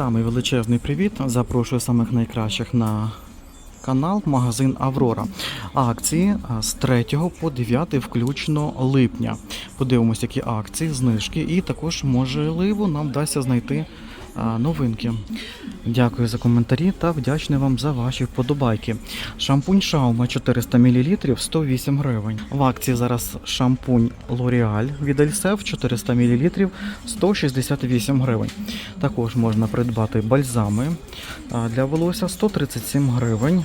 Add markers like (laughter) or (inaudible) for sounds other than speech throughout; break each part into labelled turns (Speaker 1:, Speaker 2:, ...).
Speaker 1: Самий величезний привіт. Запрошую самих найкращих на канал магазин Аврора. Акції з 3 по 9 включно липня. Подивимось, які акції, знижки, і також можливо нам вдасться знайти новинки. Дякую за коментарі та вдячний вам за ваші вподобайки. Шампунь Шаума 400 мл 108 гривень. В акції зараз шампунь L'Oreal від Ельсев 400 мл 168 гривень. Також можна придбати бальзами для волосся 137 гривень.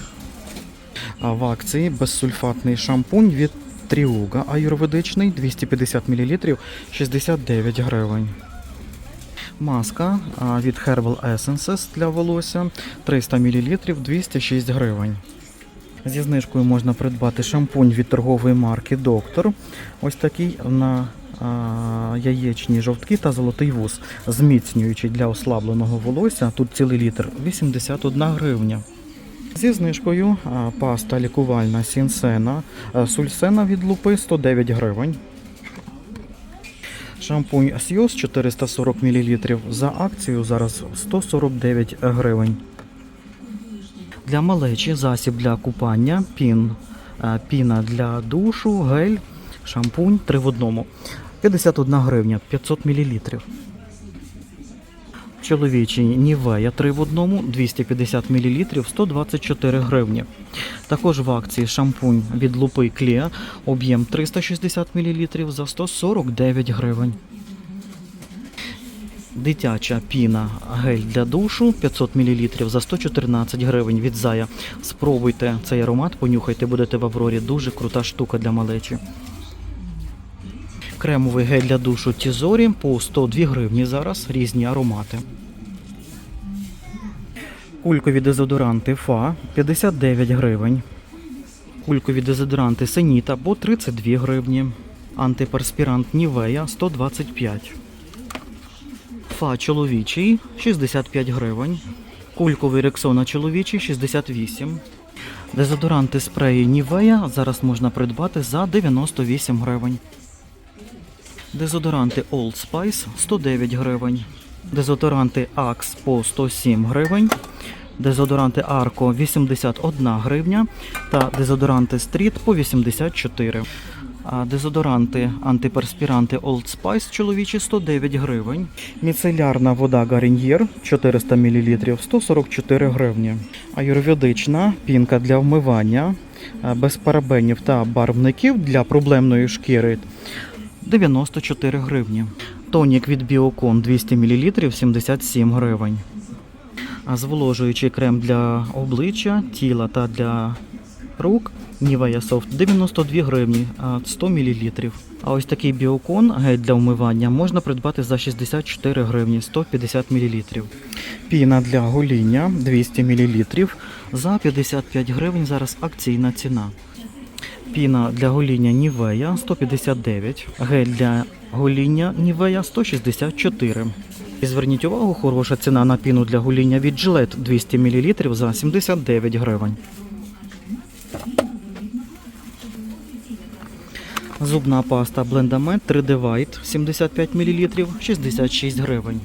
Speaker 1: В акції безсульфатний шампунь від Тріуга аюрведичний 250 мл 69 гривень. Маска від Herbal Essences для волосся 300 мл 206 гривень. Зі знижкою можна придбати шампунь від торгової марки Доктор. Ось такий на яєчні жовтки та золотий вуз, зміцнюючий для ослабленого волосся. Тут цілий літр 81 гривня. Зі знижкою паста лікувальна Сінсена Сульсена від лупи 109 гривень. Шампунь Сьюз 440 мл за акцію зараз 149 гривень. Для малечі засіб для купання, пін, е, піна для душу, гель, шампунь 3 в одному. 51 гривня 500 мл. Чоловічий Нівея 3 в одному 250 мл 124 гривні. Також в акції шампунь від лупи Клія об'єм 360 мл за 149 гривень. Дитяча піна гель для душу 500 мл за 114 гривень від Зая. Спробуйте цей аромат, понюхайте, будете в Аврорі. Дуже крута штука для малечі. Кремовий гель для душу Тізорі по 102 гривні зараз, різні аромати. Кулькові дезодоранти Фа 59 гривень. Кулькові дезодоранти Сеніта по 32 гривні. Антиперспірант Нівея 125. Фа чоловічий 65 гривень. Кульковий рексона чоловічий 68. Дезодоранти спреї Нівея зараз можна придбати за 98 гривень. Дезодоранти Old Spice 109 гривень. Дезодоранти Axe по 107 гривень. Дезодоранти Arco 81 гривня. Та дезодоранти Street по 84. А дезодоранти антиперспіранти Old Spice чоловічі 109 гривень. Міцелярна вода Garnier 400 мл 144 гривні. Аюрведична пінка для вмивання без парабенів та барвників для проблемної шкіри 94 гривні. Тонік від Біокон 200 мл 77 гривень. Зволожуючий крем для обличчя, тіла та для рук Nivea Soft 92 гривні 100 мл. А ось такий біокон гель для вмивання можна придбати за 64 гривні 150 мл. Піна для гоління 200 мл за 55 гривень зараз акційна ціна. Піна для гоління Нівея 159, гель для гоління Нівея 164. І зверніть увагу, хороша ціна на піну для гоління від Gillette 200 мл за 79 гривень. Зубна паста Blendamет 3D White 75 мл 66 гривень.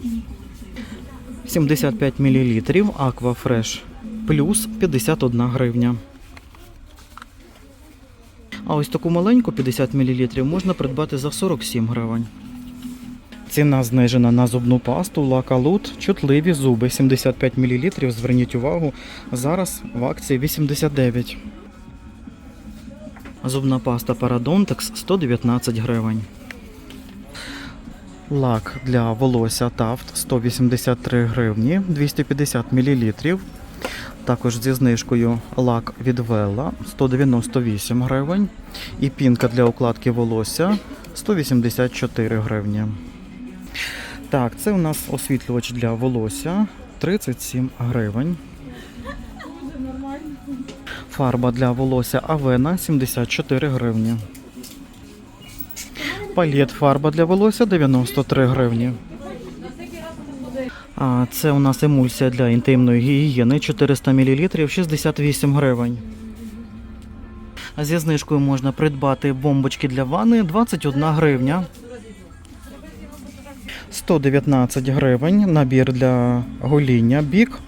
Speaker 1: 75 мл Aqua Fresh плюс 51 гривня. А ось таку маленьку 50 мл можна придбати за 47 гривень. Ціна знижена на зубну пасту Лакалут чутливі зуби 75 мл. Зверніть увагу, зараз в акції 89. Зубна паста Parodontax 119 гривень. Лак для волосся Тафт 183 гривні 250 мл. Також зі знижкою лак від Вела 198 гривень. І пінка для укладки волосся 184 гривні. Так, це у нас освітлювач для волосся 37 гривень. Фарба для волосся Авена 74 гривні. Палет фарба для волосся 93 гривні. Це у нас емульсія для інтимної гігієни 400 мл 68 гривень. Зі знижкою можна придбати бомбочки для ванни 21 гривня. 119 гривень. Набір для гоління бік.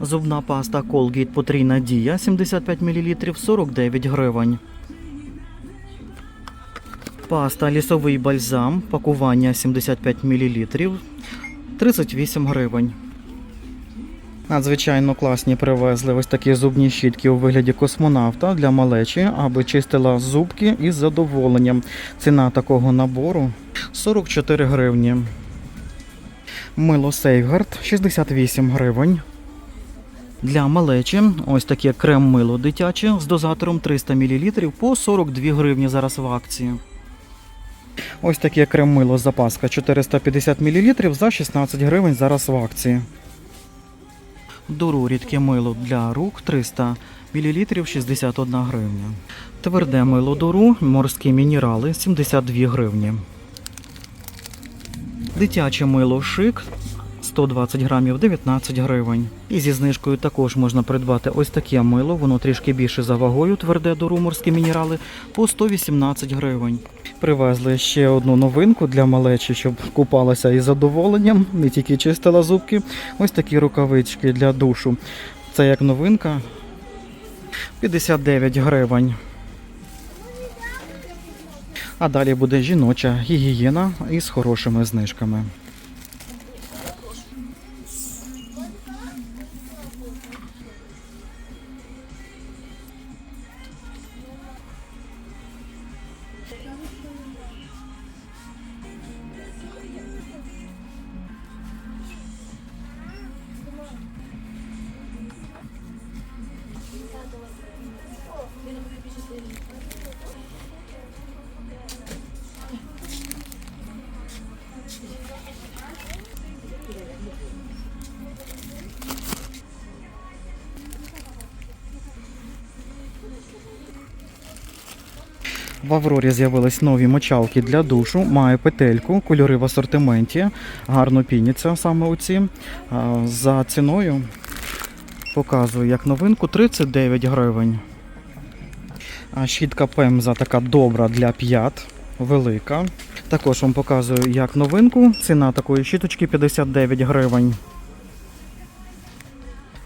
Speaker 1: Зубна паста Colgate потрійна дія 75 мл 49 гривень. Паста лісовий бальзам, пакування 75 мл 38 гривень. Надзвичайно класні привезли ось такі зубні щітки у вигляді космонавта для малечі, аби чистила зубки із задоволенням. Ціна такого набору 44 гривні. Мило Сейфгард 68 гривень. Для малечі ось таке крем-мило дитяче з дозатором 300 мл по 42 гривні зараз в акції. Ось таке крем-мило запаска 450 мл за 16 гривень зараз в акції. Дуру рідке мило для рук 300 мл 61 гривня. Тверде мило дуру, морські мінерали 72 гривні. Дитяче мило шик 120 грамів 19 гривень. І зі знижкою також можна придбати ось таке мило, воно трішки більше за вагою, тверде дуру морські мінерали по 118 гривень. Привезли ще одну новинку для малечі, щоб купалася із задоволенням, не тільки чистила зубки. Ось такі рукавички для душу. Це як новинка 59 гривень. А далі буде жіноча гігієна із хорошими знижками. В Аврорі з'явились нові мочалки для душу. Має петельку, кольори в асортименті. Гарно піняться саме оці. А, За ціною показую як новинку 39 гривень. Щітка Пемза така добра для п'ят, велика. Також вам показую як новинку. Ціна такої щіточки 59 гривень.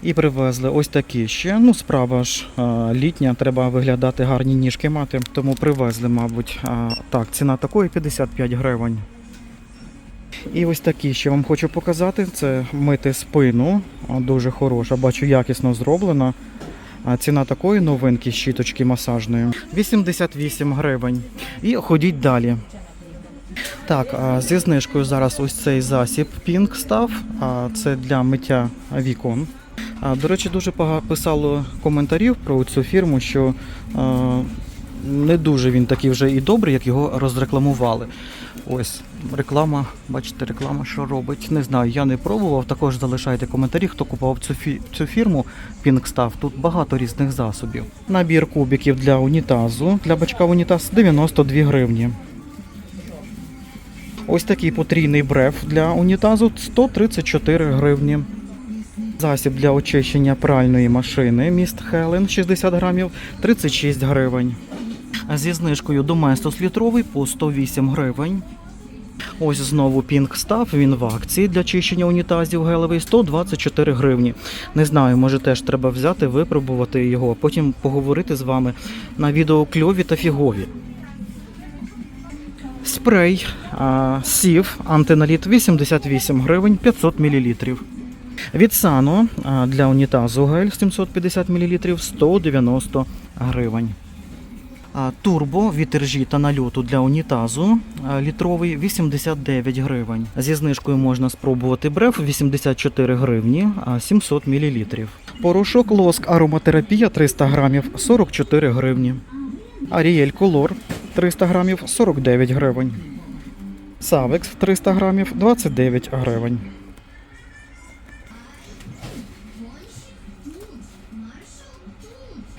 Speaker 1: І привезли ось такі ще. Ну, справа ж літня, треба виглядати гарні ніжки мати. Тому привезли, мабуть. Так, ціна такої 55 гривень. І ось такі ще вам хочу показати. Це мити спину. Дуже хороша, бачу, якісно зроблена. Ціна такої новинки щіточки масажної 88 гривень. І ходіть далі. Так, зі знижкою зараз ось цей засіб Pink став. Це для миття вікон. До речі, дуже багато писало коментарів про цю фірму, що не дуже він такий вже і добрий, як його розрекламували. Ось реклама, бачите, реклама, що робить. Не знаю, я не пробував. Також залишайте коментарі, хто купував цю, фі- цю фірму Pinkstaff. Тут багато різних засобів. Набір кубиків для унітазу, для бачка унітаз 92 гривні. Ось такий потрійний бреф для унітазу 134 гривні. Засіб для очищення пральної машини міст Хелен 60 грамів 36 гривень. Зі знижкою Доместос літровий по 108 гривень. Ось знову Pink Stuff, він в акції для чищення унітазів гелевий 124 гривні. Не знаю, може теж треба взяти, випробувати його, а потім поговорити з вами на відео кльові та фігові. Спрей сів антиналіт 88 гривень 500 мл. Від Сано для унітазу гель 750 мл 190 гривень. Турбо від іржі та нальоту для унітазу літровий 89 гривень. Зі знижкою можна спробувати бреф 84 гривні 700 мл. Порошок лоск ароматерапія 300 грамів 44 гривні. Аріель Колор 300 грамів 49 гривень. Савекс 300 грамів 29 гривень.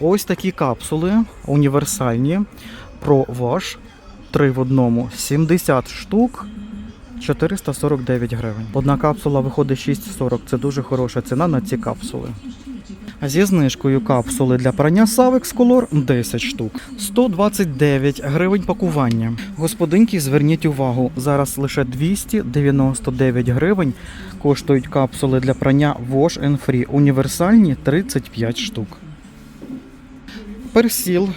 Speaker 1: Ось такі капсули універсальні про ваш 3 в одному 70 штук 449 гривень. Одна капсула виходить 6,40. Це дуже хороша ціна на ці капсули. Зі знижкою капсули для прання Savex Color 10 штук. 129 гривень пакування. Господинки, зверніть увагу, зараз лише 299 гривень коштують капсули для прання Wash and Free. Універсальні 35 штук. Персіл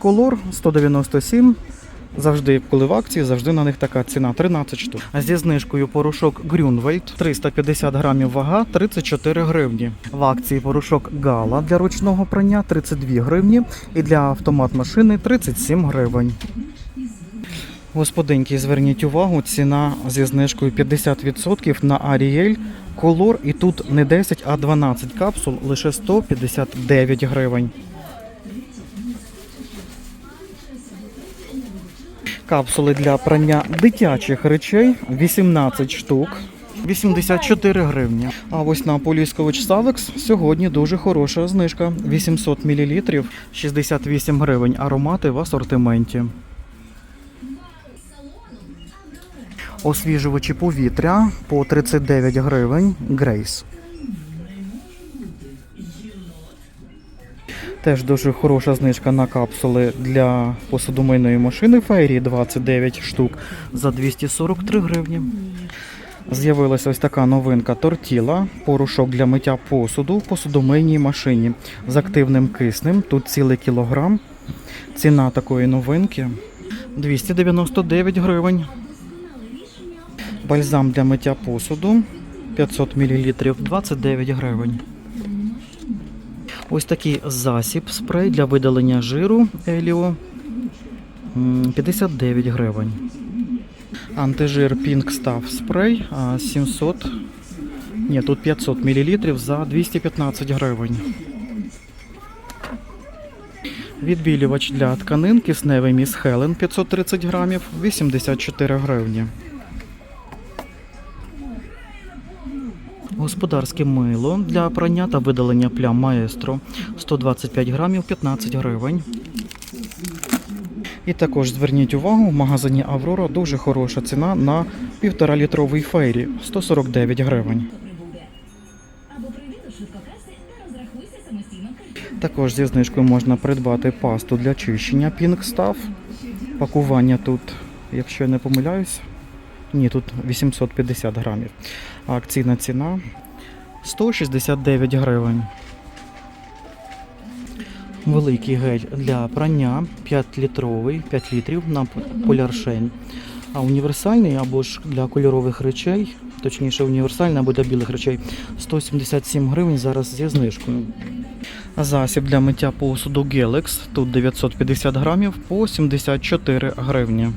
Speaker 1: Color 197. Завжди, коли в акції, завжди на них така ціна 13 штук. А зі знижкою порошок Grünwald 350 грамів вага 34 гривні. В акції порошок Гала для ручного прання 32 гривні і для автомат машини 37 гривень. Господинки, зверніть увагу, ціна зі знижкою 50% на Ariel Color і тут не 10, а 12 капсул, лише 159 гривень. Капсули для прання дитячих речей 18 штук. 84 гривні. А ось на Поліскович Савекс сьогодні дуже хороша знижка. 800 мл, 68 гривень. Аромати в асортименті. Освіжувачі повітря по 39 гривень. Грейс. Теж дуже хороша знижка на капсули для посудомийної машини Фейрі 29 штук за 243 гривні. З'явилася ось така новинка тортіла, порошок для миття посуду в посудомийній машині з активним киснем. Тут цілий кілограм. Ціна такої новинки 299 гривень. Бальзам для миття посуду 500 мл 29 гривень. Ось такий засіб спрей для видалення жиру Еліо 59 гривень. Антижир Pink Stuff спрей 700. Ні, тут 500 мл за 215 гривень. Відбілювач для тканин кисневий міс Хелен 530 грамів 84 гривні. Господарське мило для прання та видалення плям маестро 125 грамів 15 гривень. І також зверніть увагу, в магазині Аврора дуже хороша ціна на 1,5 літровий фейрі 149 гривень. Також зі знижкою можна придбати пасту для чищення Pink. Пакування тут, якщо я не помиляюсь, ні, тут 850 грамів. Акційна ціна 169 гривень. Великий гель для прання 5-літровий, 5 літрів на поляршень. А універсальний або ж для кольорових речей, точніше універсальний або для білих речей 177 гривень зараз зі знижкою. Засіб для миття посуду Gelex, тут 950 грамів по 74 гривні.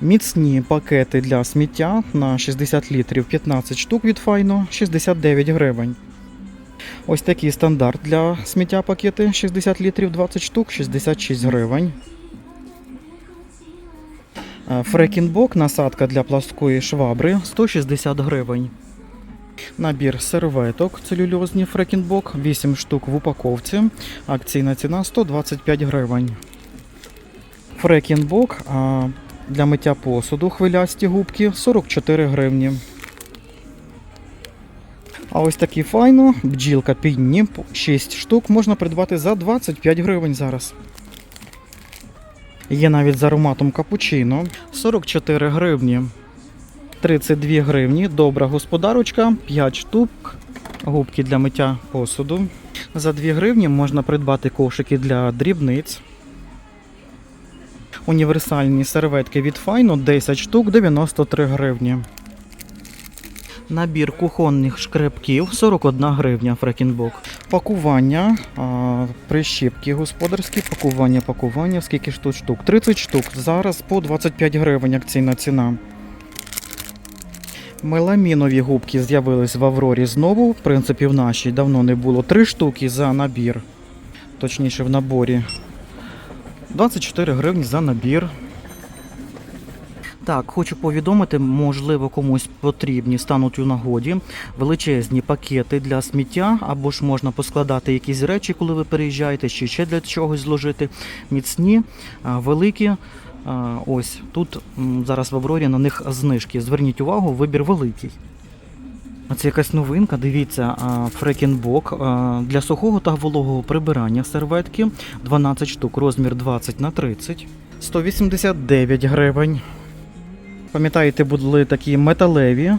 Speaker 1: Міцні пакети для сміття на 60 літрів 15 штук від Файно 69 гривень. Ось такий стандарт для сміття пакети 60 літрів 20 штук 66 гривень. Е, Фрекінбок насадка для пласкої швабри 160 гривень. Набір серветок целюльозні Фрекінбок 8 штук в упаковці. Акційна ціна 125 гривень. Фрекінбок для миття посуду хвилясті губки 44 гривні. А ось такі файно, бджілка пінні, 6 штук можна придбати за 25 гривень зараз. Є навіть з ароматом капучино 44 гривні. 32 гривні. Добра господарочка, 5 штук. Губки для миття посуду. За 2 гривні можна придбати кошики для дрібниць. Універсальні серветки від Файно 10 штук 93 гривні. Набір кухонних шкребків 41 гривня Фрекінбок. Пакування, а, прищіпки господарські, пакування, пакування, скільки ж тут штук? 30 штук. Зараз по 25 гривень акційна ціна. Меламінові губки з'явились в Аврорі знову. В принципі, в нашій давно не було. Три штуки за набір. Точніше, в наборі. 24 гривні за набір. Так, хочу повідомити, можливо, комусь потрібні стануть у нагоді величезні пакети для сміття, або ж можна поскладати якісь речі, коли ви переїжджаєте, чи ще для чогось зложити. Міцні, великі. Ось тут зараз в Аврорі на них знижки. Зверніть увагу, вибір великий. Це якась новинка. Дивіться, фрекінбок для сухого та вологого прибирання серветки 12 штук, розмір 20 на 30, 189 гривень. Пам'ятаєте, були такі металеві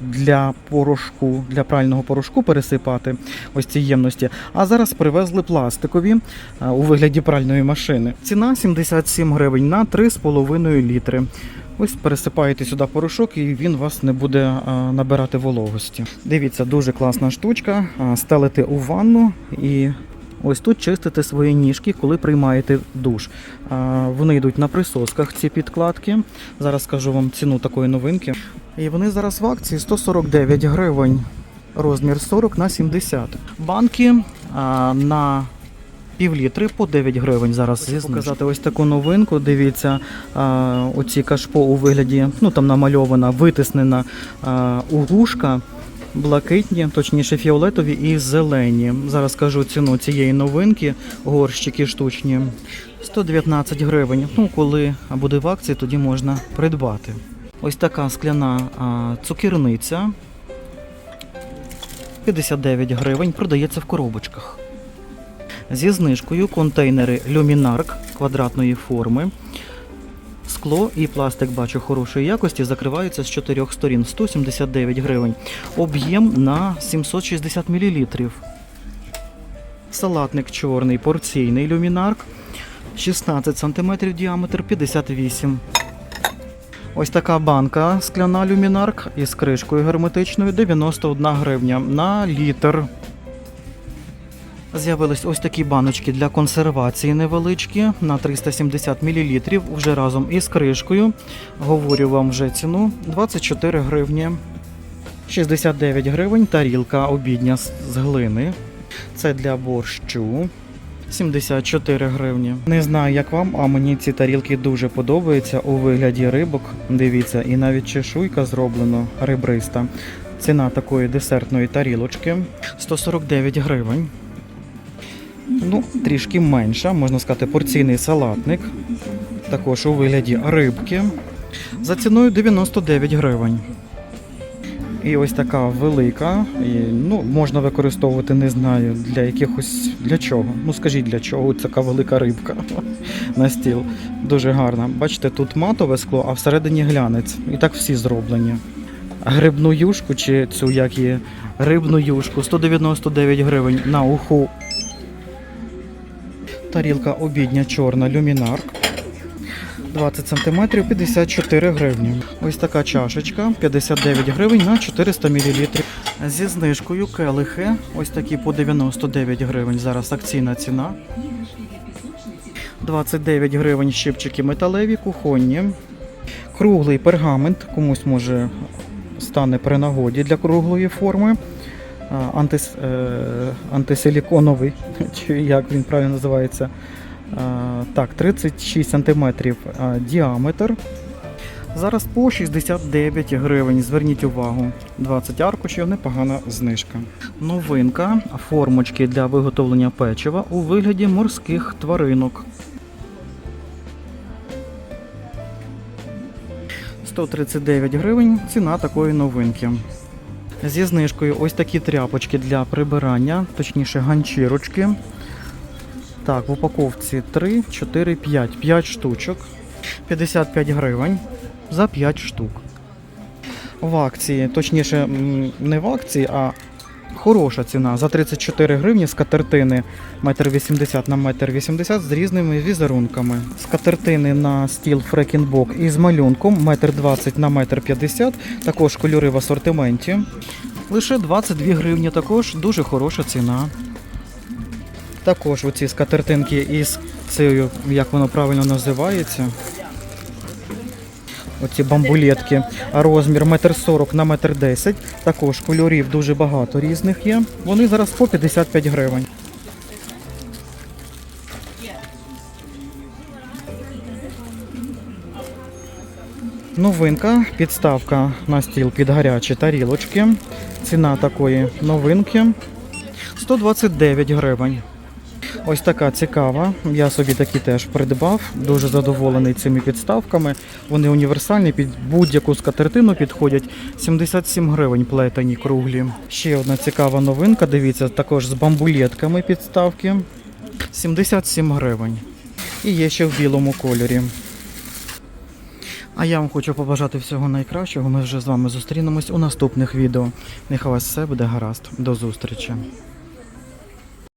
Speaker 1: для порошку, для прального порошку пересипати ось ці ємності. А зараз привезли пластикові у вигляді пральної машини. Ціна 77 гривень на 3,5 літри. Ось пересипаєте сюди порошок, і він вас не буде набирати вологості. Дивіться, дуже класна штучка. А, Стелите у ванну і ось тут чистите свої ніжки, коли приймаєте душ. Вони йдуть на присосках, ці підкладки. Зараз скажу вам ціну такої новинки. І вони зараз в акції 149 гривень. Розмір 40 на 70. Банки на півлітри по 9 гривень зараз зі показати ось таку новинку. Дивіться, а, оці кашпо у вигляді, ну там намальована, витиснена а, угушка. Блакитні, точніше фіолетові і зелені. Зараз скажу ціну цієї новинки. Горщики штучні. 119 гривень. Ну, коли буде в акції, тоді можна придбати. Ось така скляна а, цукерниця. 59 гривень. Продається в коробочках. Зі знижкою контейнери Люмінарк квадратної форми. Скло і пластик бачу хорошої якості, закриваються з чотирьох сторін 179 гривень. Об'єм на 760 мл. Салатник чорний порційний люмінарк 16 см діаметр 58 Ось така банка скляна люмінарк із кришкою герметичною 91 гривня на літр. З'явились ось такі баночки для консервації невеличкі на 370 мл вже разом із кришкою. Говорю вам вже ціну 24 гривні. 69 гривень тарілка обідня з глини. Це для борщу. 74 гривні. Не знаю, як вам, а мені ці тарілки дуже подобаються у вигляді рибок. Дивіться, і навіть чешуйка зроблено ребриста. Ціна такої десертної тарілочки 149 гривень. Ну, трішки менша, можна сказати, порційний салатник. Також у вигляді рибки. За ціною 99 гривень. І ось така велика. І, ну, можна використовувати, не знаю, для якихось. Для чого? Ну скажіть для чого ось така велика рибка (laughs) на стіл. Дуже гарна. Бачите, тут матове скло, а всередині глянець. І так всі зроблені. Грибну юшку чи цю як є рибну юшку 199 гривень на уху. Тарілка обідня чорна люмінарк. 20 см 54 гривні. Ось така чашечка 59 гривень на 400 мл. Зі знижкою келихи. Ось такі по 99 гривень. Зараз акційна ціна. 29 гривень щипчики металеві, кухонні. Круглий пергамент. Комусь може стане при нагоді для круглої форми. Антис, е, антисиліконовий, (laughs) чи як він правильно називається. Так, 36 см діаметр. Зараз по 69 гривень. Зверніть увагу. 20 аркушів, непогана знижка. Новинка формочки для виготовлення печива у вигляді морських тваринок. 139 гривень ціна такої новинки. Зі знижкою ось такі тряпочки для прибирання, точніше ганчірочки. Так, в упаковці 3, 4, 5, 5 штучок. 55 гривень за 5 штук. В акції, точніше, не в акції, а хороша ціна. За 34 гривні скатертини 1,80 на 1,80 з різними візерунками. Скатертини на стіл фрекінбок із малюнком 1,20 на 1,50 також кольори в асортименті. Лише 22 гривні також дуже хороша ціна. Також оці скатертинки із цією, як воно правильно називається. Оці бамбулетки. Розмір 1,40 на 1,10 Також кольорів дуже багато різних є. Вони зараз по 55 гривень. Новинка, підставка на стіл під гарячі тарілочки. Ціна такої новинки 129 гривень. Ось така цікава. Я собі такі теж придбав. Дуже задоволений цими підставками. Вони універсальні, під будь-яку скатертину підходять. 77 гривень плетені круглі. Ще одна цікава новинка. Дивіться, також з бамбулетками підставки. 77 гривень. І є ще в білому кольорі. А я вам хочу побажати всього найкращого. Ми вже з вами зустрінемось у наступних відео. Нехай вас все буде гаразд. До зустрічі.